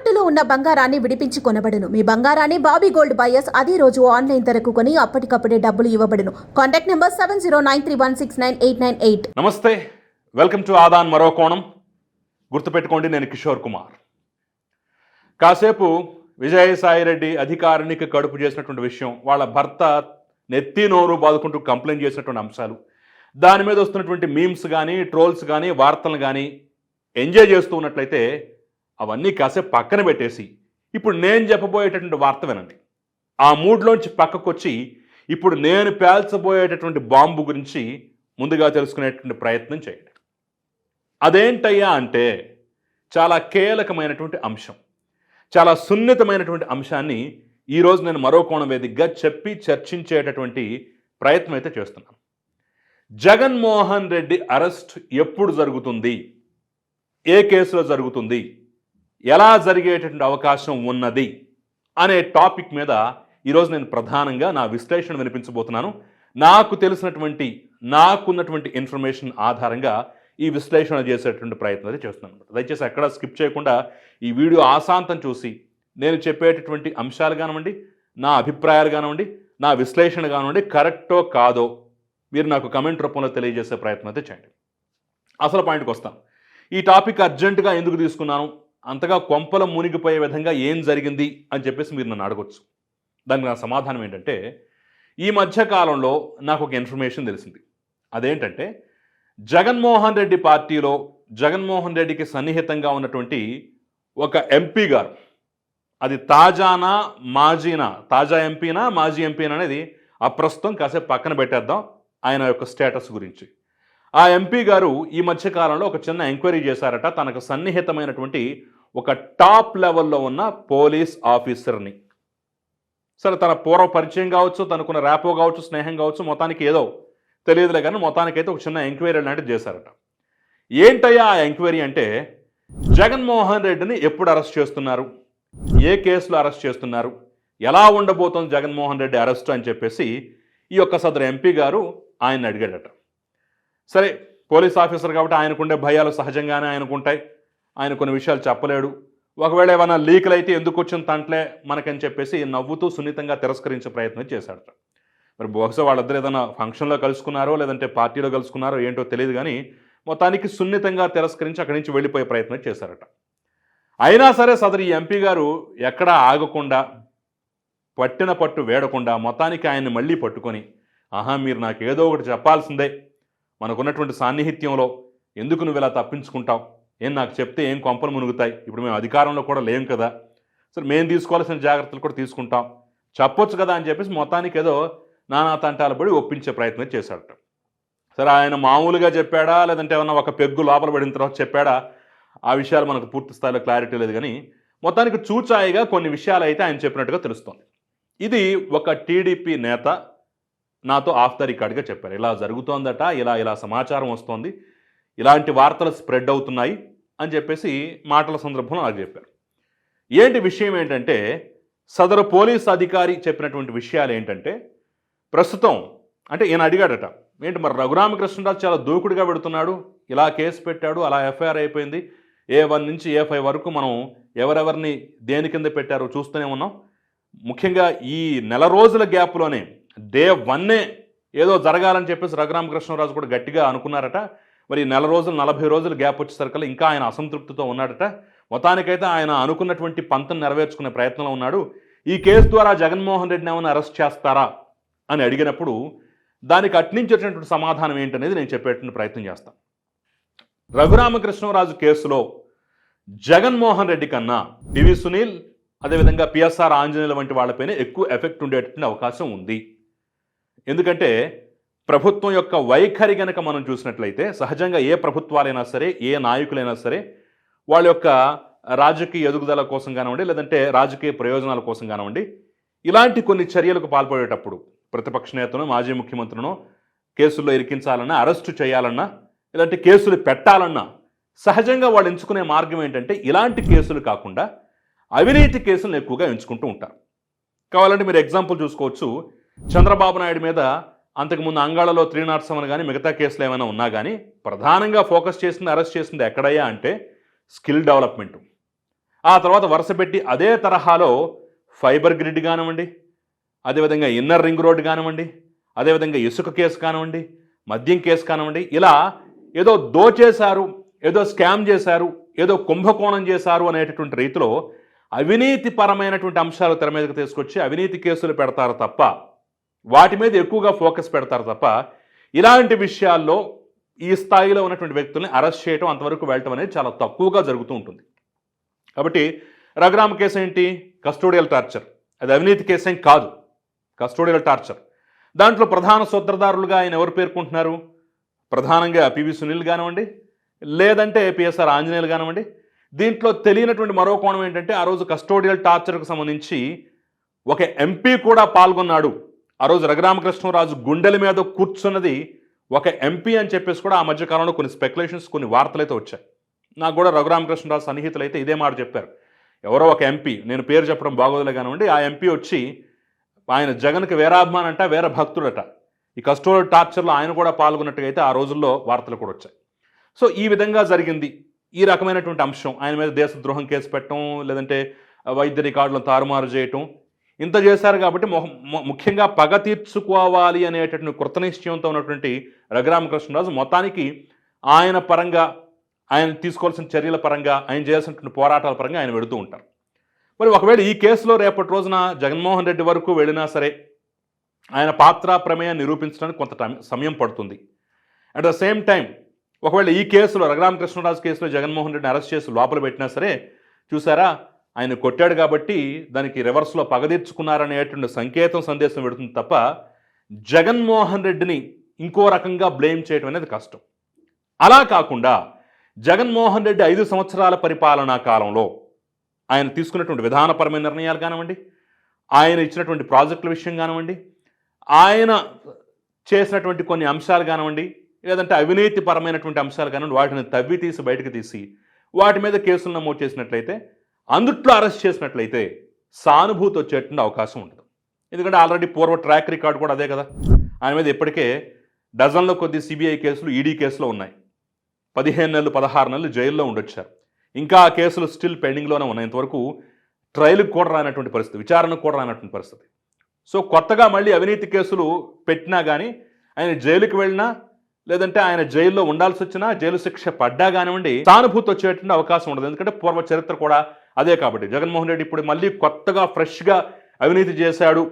తాకట్టులో ఉన్న బంగారాన్ని విడిపించి కొనబడును. మీ బంగారాన్ని బాబీ గోల్డ్ బయర్స్ అదే రోజు ఆన్లైన్ ధరకు కొని అప్పటికప్పుడే డబ్బులు ఇవ్వబడును. Contact number seven zero nine three one six nine eight nine eight. నమస్తే. వెల్కమ్ టు ఆదాన్ మరో కోణం. గుర్తుపెట్టుకోండి నేను కిషోర్ కుమార్. కాసేపు విజయసాయిరెడ్డి అధికారినికి కడుపు చేసినటువంటి విషయం వాళ్ళ భర్త నెత్తి నోరు బాదుకుంటూ కంప్లైంట్ చేసినటువంటి అంశాలు దాని మీద వస్తున్నటువంటి మీమ్స్ కానీ ట్రోల్స్ కానీ వార్తలు కానీ ఎంజాయ్ చేస్తూ ఉన్నట్లయితే అవన్నీ కాసేపు పక్కన పెట్టేసి ఇప్పుడు నేను చెప్పబోయేటటువంటి వార్త వినండి. ఆ మూడ్లోంచి పక్కకొచ్చి ఇప్పుడు నేను పేల్చబోయేటటువంటి బాంబు గురించి ముందుగా తెలుసుకునేటువంటి ప్రయత్నం చేయండి. అదేంటయ్యా అంటే చాలా కీలకమైనటువంటి అంశం. చాలా సున్నితమైనటువంటి అంశాన్ని ఈరోజు నేను మరో కోణం వేదికగా చెప్పి చర్చించేటటువంటి ప్రయత్నం అయితే చేస్తున్నాను. జగన్మోహన్ రెడ్డి అరెస్ట్ ఎప్పుడు జరుగుతుంది? ఏ కేసులో జరుగుతుంది? ఎలా జరిగేటటువంటి అవకాశం ఉన్నది అనే టాపిక్ మీద ఈరోజు నేను ప్రధానంగా నా విశ్లేషణ వినిపించబోతున్నాను. నాకు తెలిసినటువంటి నాకున్నటువంటి ఇన్ఫర్మేషన్ ఆధారంగా ఈ విశ్లేషణ చేసేటువంటి ప్రయత్నం అయితే చేస్తున్నాను అనమాట దయచేసి ఎక్కడ స్కిప్ చేయకుండా ఈ వీడియో ఆశాంతం చూసి నేను చెప్పేటటువంటి అంశాలు కానివ్వండి నా అభిప్రాయాలు కానివ్వండి నా విశ్లేషణ కానివ్వండి కరెక్టో కాదో మీరు నాకు కమెంట్ రూపంలో తెలియజేసే ప్రయత్నం అయితే చేయండి. అసలు పాయింట్కి వస్తాను. ఈ టాపిక్ అర్జెంటుగా ఎందుకు తీసుకున్నాను? అంతగా కొంపల మునిగిపోయే విధంగా ఏం జరిగింది అని చెప్పేసి మీరు నన్ను అడగొచ్చు. దానికి నా సమాధానం ఏంటంటే ఈ మధ్య కాలంలో నాకు ఒక ఇన్ఫర్మేషన్ తెలిసింది. అదేంటంటే జగన్మోహన్ రెడ్డి పార్టీలో జగన్మోహన్ రెడ్డికి సన్నిహితంగా ఉన్నటువంటి ఒక ఎంపీ గారు అది తాజానా మాజీనా తాజా ఎంపీనా మాజీ ఎంపీనా అనేది అప్రస్తుతం కాసేపు పక్కన పెట్టేద్దాం ఆయన యొక్క స్టేటస్ గురించి. ఆ ఎంపీ గారు ఈ మధ్య కాలంలో ఒక చిన్న ఎంక్వైరీ చేశారట. తనకు సన్నిహితమైనటువంటి ఒక టాప్ లెవెల్లో ఉన్న పోలీస్ ఆఫీసర్ని. సరే తన పూర్వ పరిచయం కావచ్చు తనకున్న ర్యాపో కావచ్చు స్నేహం కావచ్చు మొత్తానికి ఏదో తెలియదులే కానీ మొత్తానికైతే ఒక చిన్న ఎంక్వైరీ లాంటిది చేశారట. ఏంటయ్యా ఆ ఎంక్వైరీ అంటే జగన్మోహన్ రెడ్డిని ఎప్పుడు అరెస్ట్ చేస్తున్నారు? ఏ కేసులో అరెస్ట్ చేస్తున్నారు? ఎలా ఉండబోతోంది జగన్మోహన్ రెడ్డి అరెస్ట్ అని చెప్పేసి ఈ యొక్క సదరు ఎంపీ గారు ఆయన అడిగాడట. సరే పోలీస్ ఆఫీసర్ కాబట్టి ఆయనకుండే భయాలు సహజంగానే ఆయనకుంటాయి. ఆయన కొన్ని విషయాలు చెప్పలేడు. ఒకవేళ ఏమైనా లీకులు అయితే ఎందుకు వచ్చిన తంట్లే మనకని చెప్పేసి నవ్వుతూ సున్నితంగా తిరస్కరించే ప్రయత్నం చేశాడట. మరి బహుశా వాళ్ళిద్దరు ఏదైనా ఫంక్షన్లో కలుసుకున్నారో లేదంటే పార్టీలో కలుసుకున్నారో ఏంటో తెలియదు కానీ మొత్తానికి సున్నితంగా తిరస్కరించి అక్కడి నుంచి వెళ్ళిపోయే ప్రయత్నం చేశారట. అయినా సరే సదరు ఈ ఎంపీ గారు ఎక్కడా ఆగకుండా పట్టిన పట్టు వేడకుండా మొత్తానికి ఆయన్ని మళ్ళీ పట్టుకొని ఆహా మీరు నాకు ఏదో ఒకటి చెప్పాల్సిందే. మనకున్నటువంటి సాన్నిహిత్యంలో ఎందుకు నువ్వు ఇలా తప్పించుకుంటావు? ఏం నాకు చెప్తే ఏం కొంపలు మునుగుతాయి? ఇప్పుడు మేము అధికారంలో కూడా లేం కదా. సరే మేము తీసుకోవాల్సిన జాగ్రత్తలు కూడా తీసుకుంటాం. చెప్పొచ్చు కదా అని చెప్పేసి మొత్తానికి ఏదో నానా తంటాలు పడి ఒప్పించే ప్రయత్నం చేశాడట. సరే ఆయన మామూలుగా చెప్పాడా? లేదంటే ఏమన్నా ఒక పెగ్గు లోపల పడిన తర్వాత చెప్పాడా? ఆ విషయాలు మనకు పూర్తి స్థాయిలో క్లారిటీ లేదు కానీ మొత్తానికి చూచాయిగా కొన్ని విషయాలు అయితే ఆయన చెప్పినట్టుగా తెలుస్తోంది. ఇది ఒక టీడీపీ నేత నాతో ఆఫ్ ద రికార్డ్గా చెప్పారు. ఇలా జరుగుతోందట ఇలా ఇలా సమాచారం వస్తోంది ఇలాంటి వార్తలు స్ప్రెడ్ అవుతున్నాయి అని చెప్పేసి మాటల సందర్భంలో నాకు చెప్పారు. ఏంటి విషయం ఏంటంటే సదరు పోలీస్ అధికారి చెప్పినటువంటి విషయాలు ఏంటంటే ప్రస్తుతం అంటే ఈయన అడిగాడట ఏంటి మరి రఘురామకృష్ణరాజు చాలా దూకుడుగా పెడుతున్నాడు ఇలా కేసు పెట్టాడు అలా ఎఫ్ఐఆర్ అయిపోయింది ఏ వన్ నుంచి ఏ ఫైవ్ వరకు మనం ఎవరెవరిని దేని కింద పెట్టారో చూస్తూనే ఉన్నాం. ముఖ్యంగా ఈ నెల రోజుల గ్యాప్లోనే డే వన్నే ఏదో జరగాలని చెప్పేసి రఘురామకృష్ణరాజు కూడా గట్టిగా అనుకున్నారట. మరి నెల రోజులు నలభై రోజులు గ్యాప్ వచ్చేసరికల్లా ఇంకా ఆయన అసంతృప్తితో ఉన్నాడట. మొత్తానికైతే ఆయన అనుకున్నటువంటి పంతం నెరవేర్చుకునే ప్రయత్నంలో ఉన్నాడు. ఈ కేసు ద్వారా జగన్మోహన్ రెడ్డిని ఏమైనా అరెస్ట్ చేస్తారా అని అడిగినప్పుడు దానికి అట్నుంచి వచ్చినటువంటి సమాధానం ఏంటనేది నేను చెప్పేటువంటి ప్రయత్నం చేస్తాను. రఘురామకృష్ణరాజు కేసులో జగన్మోహన్ రెడ్డి కన్నా పివి సునీల్ అదేవిధంగా పిఎస్ఆర్ ఆంజనేయుల వంటి వాళ్ళపైనే ఎక్కువ ఎఫెక్ట్ ఉండేటటువంటి అవకాశం ఉంది. ఎందుకంటే ప్రభుత్వం యొక్క వైఖరి గనక మనం చూసినట్లయితే సహజంగా ఏ ప్రభుత్వాలైనా సరే ఏ నాయకులైనా సరే వాళ్ళ యొక్క రాజకీయ ఎదుగుదల కోసం కానివ్వండి లేదంటే రాజకీయ ప్రయోజనాల కోసం కానివ్వండి ఇలాంటి కొన్ని చర్యలకు పాల్పడేటప్పుడు ప్రతిపక్ష నేతను మాజీ ముఖ్యమంత్రులను కేసుల్లో ఇరికించాలన్నా అరెస్టు చేయాలన్నా ఇలాంటి కేసులు పెట్టాలన్నా సహజంగా వాళ్ళు ఎంచుకునే మార్గం ఏంటంటే ఇలాంటి కేసులు కాకుండా అవినీతి కేసులను ఎక్కువగా ఎంచుకుంటూ ఉంటారు. కావాలంటే మీరు ఎగ్జాంపుల్ చూసుకోవచ్చు. చంద్రబాబు నాయుడు మీద అంతకుముందు అంగాళలో త్రీ నాట్ సెవెన్ కానీ మిగతా కేసులు ఏమైనా ఉన్నా కానీ ప్రధానంగా ఫోకస్ చేసింది అరెస్ట్ చేసింది ఎక్కడయ్యా అంటే స్కిల్ డెవలప్మెంట్. ఆ తర్వాత వరుస పెట్టి అదే తరహాలో ఫైబర్ గ్రిడ్ కానివ్వండి అదేవిధంగా ఇన్నర్ రింగ్ రోడ్ కానివ్వండి అదేవిధంగా ఇసుక కేసు కానివ్వండి మద్యం కేసు కానివ్వండి ఇలా ఏదో దోచేశారు ఏదో స్కామ్ చేశారు ఏదో కుంభకోణం చేశారు అనేటటువంటి రీతిలో అవినీతిపరమైనటువంటి అంశాలు తెర మీదకి తీసుకొచ్చి అవినీతి కేసులు పెడతారు తప్ప వాటి మీద ఎక్కువగా ఫోకస్ పెడతారు తప్ప ఇలాంటి విషయాల్లో ఈ స్థాయిలో ఉన్నటువంటి వ్యక్తుల్ని అరెస్ట్ చేయడం అంతవరకు వెళ్ళటం అనేది చాలా తక్కువగా జరుగుతూ ఉంటుంది. కాబట్టి రఘురామ కేసు ఏంటి? Custodial torture. అది అవినీతి కేసు ఏం కాదు. Custodial torture. దాంట్లో ప్రధాన సూత్రధారులుగా ఆయన ఎవరు పేర్కొంటున్నారు? ప్రధానంగా పివి సునీల్ కానివ్వండి లేదంటే పిఎస్ఆర్ ఆంజనేయులు కానివ్వండి. దీంట్లో తెలియనటువంటి మరో కోణం ఏంటంటే ఆ రోజు కస్టోడియల్ టార్చర్కు సంబంధించి ఒక ఎంపీ కూడా పాల్గొన్నాడు. ఆ రోజు రఘురామకృష్ణరాజు గుండెల మీద కూర్చున్నది ఒక ఎంపీ అని చెప్పేసి కూడా ఆ మధ్య కాలంలో కొన్ని స్పెక్యులేషన్స్ కొన్ని వార్తలు అయితే వచ్చాయి. నాకు కూడా రఘురామకృష్ణరాజు సన్నిహితులు అయితే ఇదే మాట చెప్పారు. ఎవరో ఒక ఎంపీ నేను పేరు చెప్పడం బాగోదులే కానివ్వండి ఆ ఎంపీ వచ్చి ఆయన జగన్కి వేరాభిమానంట వేరే భక్తుడట ఈ కస్టోల్ టార్చర్లో ఆయన కూడా పాల్గొన్నట్టుగా అయితే ఆ రోజుల్లో వార్తలు కూడా వచ్చాయి. సో ఈ విధంగా జరిగింది. ఈ రకమైనటువంటి అంశం ఆయన మీద దేశద్రోహం కేసు పెట్టడం లేదంటే వైద్య రికార్డులను తారుమారు చేయటం ఇంత చేశారు కాబట్టి ముఖ్యంగా పగ తీర్చుకోవాలి అనేటటువంటి కృతనిశ్చయంతో ఉన్నటువంటి రఘురామకృష్ణరాజు మొత్తానికి ఆయన పరంగా ఆయన తీసుకోవాల్సిన చర్యల పరంగా ఆయన చేయాల్సినటువంటి పోరాటాల పరంగా ఆయన వెళుతూ ఉంటారు. మరి ఒకవేళ ఈ కేసులో రేపటి రోజున జగన్మోహన్ రెడ్డి వరకు వెళ్ళినా సరే ఆయన పాత్ర ప్రమేయం నిరూపించడానికి కొంత టైం సమయం పడుతుంది. అట్ ద సేమ్ టైం ఒకవేళ ఈ కేసులో రఘురామకృష్ణరాజు కేసులో జగన్మోహన్ రెడ్డిని అరెస్ట్ చేసి లోపల పెట్టినా సరే చూసారా? ఆయన కొట్టాడు కాబట్టి దానికి రివర్స్లో పగదీర్చుకున్నారనేటువంటి సంకేతం సందేశం పెడుతుంది తప్ప జగన్మోహన్ రెడ్డిని ఇంకో రకంగా బ్లేమ్ చేయడం అనేది కష్టం. అలా కాకుండా జగన్మోహన్ రెడ్డి ఐదు సంవత్సరాల పరిపాలనా కాలంలో ఆయన తీసుకున్నటువంటి విధానపరమైన నిర్ణయాలు కానివ్వండి ఆయన ఇచ్చినటువంటి ప్రాజెక్టుల విషయం కానివ్వండి ఆయన చేసినటువంటి కొన్ని అంశాలు కానివ్వండి లేదంటే అవినీతిపరమైనటువంటి అంశాలు కానివ్వండి వాటిని తవ్వి తీసి బయటకు తీసి వాటి మీద కేసులు నమోదు చేసినట్లయితే అందుట్లో అరెస్ట్ చేసినట్లయితే సానుభూతి వచ్చేటువంటి అవకాశం ఉంటుంది. ఎందుకంటే ఆల్రెడీ పూర్వ ట్రాక్ రికార్డు కూడా అదే కదా. ఆయన మీద ఇప్పటికే డజన్ల కొద్ది సిబిఐ కేసులు ఈడీ కేసులు ఉన్నాయి. పదిహేను నెలలు పదహారు నెలలు జైల్లో ఉండొచ్చారు. ఇంకా ఆ కేసులు స్టిల్ పెండింగ్లోనే ఉన్నాయి ఇంతవరకు ట్రయల్కి కూడా రానటువంటి పరిస్థితి విచారణకు కూడా రానటువంటి పరిస్థితి. సో కొత్తగా మళ్ళీ అవినీతి కేసులు పెట్టినా కానీ ఆయన జైలుకి వెళ్ళినా లేదంటే ఆయన జైల్లో ఉండాల్సి వచ్చినా జైలు శిక్ష పడ్డా కానివ్వండి సానుభూతి వచ్చేటువంటి అవకాశం ఉండదు. ఎందుకంటే పూర్వ చరిత్ర కూడా అదే కాబట్టి జగన్మోహన్ రెడ్డి ఇప్పుడు మళ్ళీ కొత్తగా ఫ్రెష్గా అవినీతి చేశాడు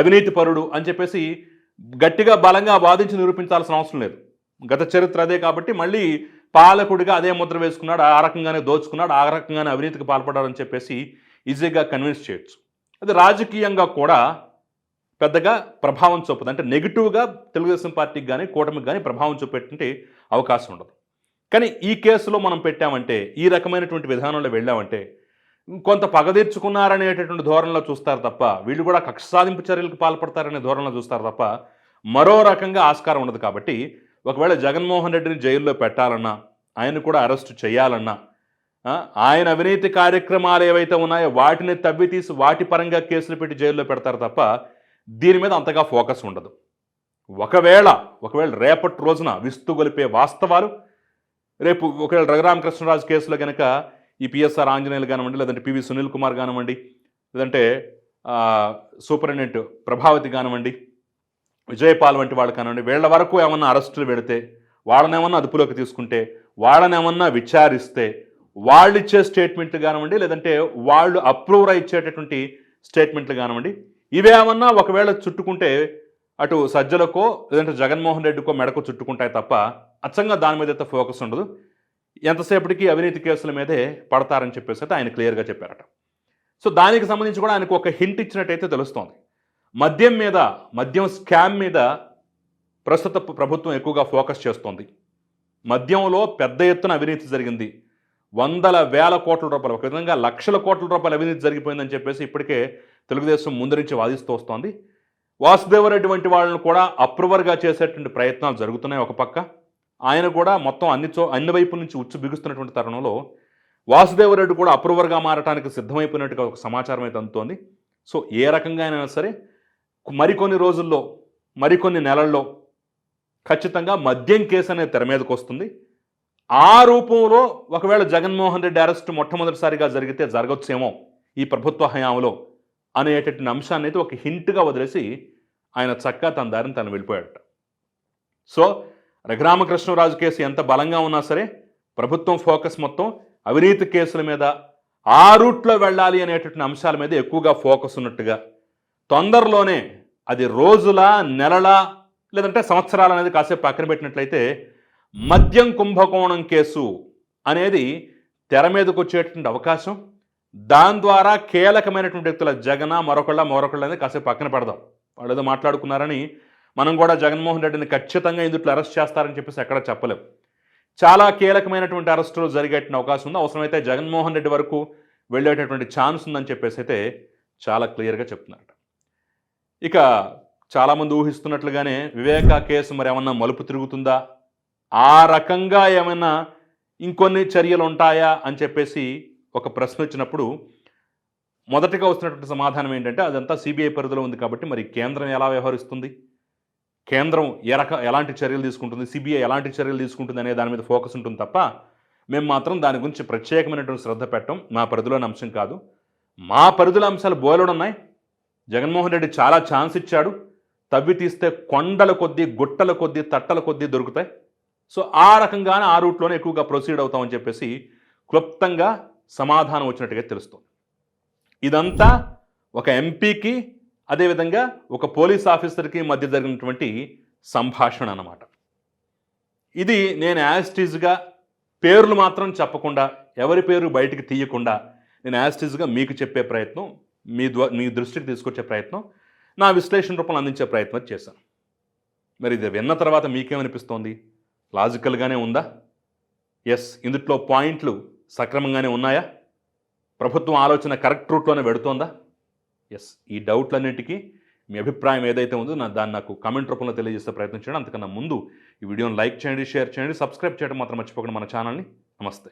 అవినీతి పరుడు అని చెప్పేసి గట్టిగా బలంగా వాదించి నిరూపించాల్సిన అవసరం లేదు. గత చరిత్ర అదే కాబట్టి మళ్ళీ పాలకుడిగా అదే ముద్ర వేసుకున్నాడు ఆ రకంగానే దోచుకున్నాడు ఆ రకంగానే అవినీతికి పాల్పడాలని చెప్పేసి ఈజీగా కన్విన్స్ చేయొచ్చు. అది రాజకీయంగా కూడా పెద్దగా ప్రభావం చూపదు. అంటే నెగిటివ్గా తెలుగుదేశం పార్టీకి కానీ కూటమికి కానీ ప్రభావం చూపేటువంటి అవకాశం ఉండదు. కానీ ఈ కేసులో మనం పెట్టామంటే ఈ రకమైనటువంటి విధానంలో వెళ్ళామంటే కొంత పగదీర్చుకున్నారనేటటువంటి ధోరణిలో చూస్తారు తప్ప వీళ్ళు కూడా కక్ష సాధింపు చర్యలకు పాల్పడతారనే ధోరణిలో చూస్తారు తప్ప మరో రకంగా ఆస్కారం ఉండదు కాబట్టి ఒకవేళ జగన్మోహన్ రెడ్డిని జైల్లో పెట్టాలన్నా ఆయన కూడా అరెస్ట్ చేయాలన్నా ఆయన అవినీతి కార్యక్రమాలు ఏవైతే ఉన్నాయో వాటిని తవ్వి తీసి వాటి పరంగా కేసులు పెట్టి జైల్లో పెడతారు తప్ప దీని మీద అంతగా ఫోకస్ ఉండదు. ఒకవేళ ఒకవేళ రేపటి రోజున విస్తు గొలిపే వాస్తవాలు రేపు ఒకవేళ రఘురామకృష్ణరాజు కేసులో కనుక ఈ పిఎస్ఆర్ ఆంజనేయులు కానివ్వండి లేదంటే పివి సునీల్ కుమార్ కానివ్వండి లేదంటే సూపరింటెండెంట్ ప్రభావతి కానివ్వండి విజయపాల్ వంటి వాళ్ళు కానివ్వండి వీళ్ళ వరకు ఏమన్నా అరెస్టులు పెడితే వాళ్ళనేమన్నా అదుపులోకి తీసుకుంటే వాళ్ళనేమన్నా విచారిస్తే వాళ్ళు ఇచ్చే స్టేట్మెంట్లు కానివ్వండి లేదంటే వాళ్ళు అప్రూవర్ ఇచ్చేటటువంటి స్టేట్మెంట్లు కానివ్వండి ఇవేమన్నా ఒకవేళ చుట్టుకుంటే అటు సజ్జలకో లేదంటే జగన్మోహన్ రెడ్డికో మెడకో చుట్టుకుంటాయి తప్ప అచ్చంగా దాని మీద అయితే ఫోకస్ ఉండదు. ఎంతసేపటికి అవినీతి కేసుల మీదే పడతారని చెప్పేసి అయితే ఆయన క్లియర్గా చెప్పారట. సో దానికి సంబంధించి కూడా ఆయనకు ఒక హింట్ ఇచ్చినట్టయితే తెలుస్తోంది. మద్యం మీద మద్యం స్కామ్ మీద ప్రస్తుత ప్రభుత్వం ఎక్కువగా ఫోకస్ చేస్తోంది. మద్యంలో పెద్ద ఎత్తున అవినీతి జరిగింది. వందల వేల కోట్ల రూపాయలు ఒక విధంగా లక్షల కోట్ల రూపాయల అవినీతి జరిగిపోయిందని చెప్పేసి ఇప్పటికే తెలుగుదేశం ముందు నుంచి వాదిస్తూ వస్తోంది. వాసుదేవరెడ్డి వంటి వాళ్ళను కూడా అప్రూవర్గా చేసేటువంటి ప్రయత్నాలు జరుగుతున్నాయి ఒక పక్క. ఆయన కూడా మొత్తం అన్ని చో అన్ని వైపుల నుంచి ఉచ్చు బిగుస్తున్నటువంటి తరుణంలో వాసుదేవరెడ్డి కూడా అప్రూవర్గా మారటానికి సిద్ధమైపోయినట్టుగా ఒక సమాచారం అయితే అందుతోంది. సో ఏ రకంగా అయినా సరే మరికొన్ని రోజుల్లో మరికొన్ని నెలల్లో ఖచ్చితంగా మద్యం కేసు అనేది తెర మీదకి వస్తుంది. ఆ రూపంలో ఒకవేళ జగన్మోహన్ రెడ్డి అరెస్ట్ మొట్టమొదటిసారిగా జరిగితే జరగచ్చేమో ఈ ప్రభుత్వ హయాంలో అనేటటువంటి అంశాన్ని అయితే ఒక హింట్గా వదిలేసి ఆయన చక్కగా తన దారిని తను వెళ్ళిపోయాడట. సో రఘురామకృష్ణరాజు కేసు ఎంత బలంగా ఉన్నా సరే ప్రభుత్వం ఫోకస్ మొత్తం అవినీతి కేసుల మీద ఆ రూట్లో వెళ్ళాలి అనేటటువంటి అంశాల మీద ఎక్కువగా ఫోకస్ ఉన్నట్టుగా. తొందరలోనే అది రోజుల నెలల లేదంటే సంవత్సరాలు అనేది కాసేపు పక్కన పెట్టినట్లయితే మద్యం కుంభకోణం కేసు అనేది తెర మీదకు వచ్చేటువంటి అవకాశం. దాని ద్వారా కీలకమైనటువంటి వ్యక్తుల జగన మరొకళ్ళ మరొకళ్ళ అనేది కాసేపు పక్కన పెడదాం. వాళ్ళు ఏదో మాట్లాడుకున్నారని మనం కూడా జగన్మోహన్ రెడ్డిని ఖచ్చితంగా ఇందుట్లో అరెస్ట్ చేస్తారని చెప్పేసి ఎక్కడ చెప్పలేం. చాలా కీలకమైనటువంటి అరెస్టులు జరిగేటువంటి అవకాశం ఉంది. అవసరమైతే జగన్మోహన్ రెడ్డి వరకు వెళ్ళేటటువంటి ఛాన్స్ ఉందని చెప్పేసి అయితే చాలా క్లియర్గా చెప్తున్నారట. ఇక చాలామంది ఊహిస్తున్నట్లుగానే వివేక కేసు మరి ఏమన్నా మలుపు తిరుగుతుందా? ఆ రకంగా ఏమైనా ఇంకొన్ని చర్యలు ఉంటాయా అని చెప్పేసి ఒక ప్రశ్న వచ్చినప్పుడు మొదటగా వస్తున్నటువంటి సమాధానం ఏంటంటే అదంతా సిబిఐ పరిధిలో ఉంది కాబట్టి మరి కేంద్రం ఎలా వ్యవహరిస్తుంది? కేంద్రం ఏ రక ఎలాంటి చర్యలు తీసుకుంటుంది? సిబిఐ ఎలాంటి చర్యలు తీసుకుంటుంది అనే దాని మీద ఫోకస్ ఉంటుంది తప్ప మేము మాత్రం దాని గురించి ప్రత్యేకమైనటువంటి శ్రద్ధ పెట్టం. మా పరిధిలోని అంశం కాదు. మా పరిధిలో అంశాలు బోలెడు ఉన్నాయి. జగన్మోహన్ రెడ్డి చాలా ఛాన్స్ ఇచ్చాడు. తవ్వి తీస్తే కొండల కొద్దీ గుట్టల కొద్దీ తట్టల కొద్దీ దొరుకుతాయి. సో ఆ రకంగానే ఆ రూట్లోనే ఎక్కువగా ప్రొసీడ్ అవుతామని చెప్పేసి క్లుప్తంగా సమాధానం వచ్చినట్టుగా తెలుస్తుంది. ఇదంతా ఒక ఎంపీకి అదేవిధంగా ఒక పోలీస్ ఆఫీసర్కి మధ్య జరిగినటువంటి సంభాషణ అన్నమాట. ఇది నేను యాస్టీజ్గా పేర్లు మాత్రం చెప్పకుండా ఎవరి పేరు బయటికి తీయకుండా నేను యాస్టీజ్గా మీకు చెప్పే ప్రయత్నం మీ ద్వా మీ దృష్టికి తీసుకొచ్చే ప్రయత్నం నా విశ్లేషణ రూపంలో అందించే ప్రయత్నం చేశాను. మరి ఇది విన్న తర్వాత మీకేమనిపిస్తోంది? లాజికల్గానే ఉందా? ఎస్ ఇందుట్లో పాయింట్లు సక్రమంగానే ఉన్నాయా? ప్రభుత్వం ఆలోచన కరెక్ట్ రూట్లోనే పెడుతోందా ఎస్ ఈ డౌట్లన్నిటికీ మీ అభిప్రాయం ఏదైతే ఉందో నా దాన్ని నాకు కామెంట్ రూపంలో తెలియజేసే ప్రయత్నం చేయండి. అంతకన్నా ముందు ఈ వీడియోని లైక్ చేయండి షేర్ చేయండి సబ్స్క్రైబ్ చేయడం మాత్రం మర్చిపోకండి మన ఛానల్ని నమస్తే.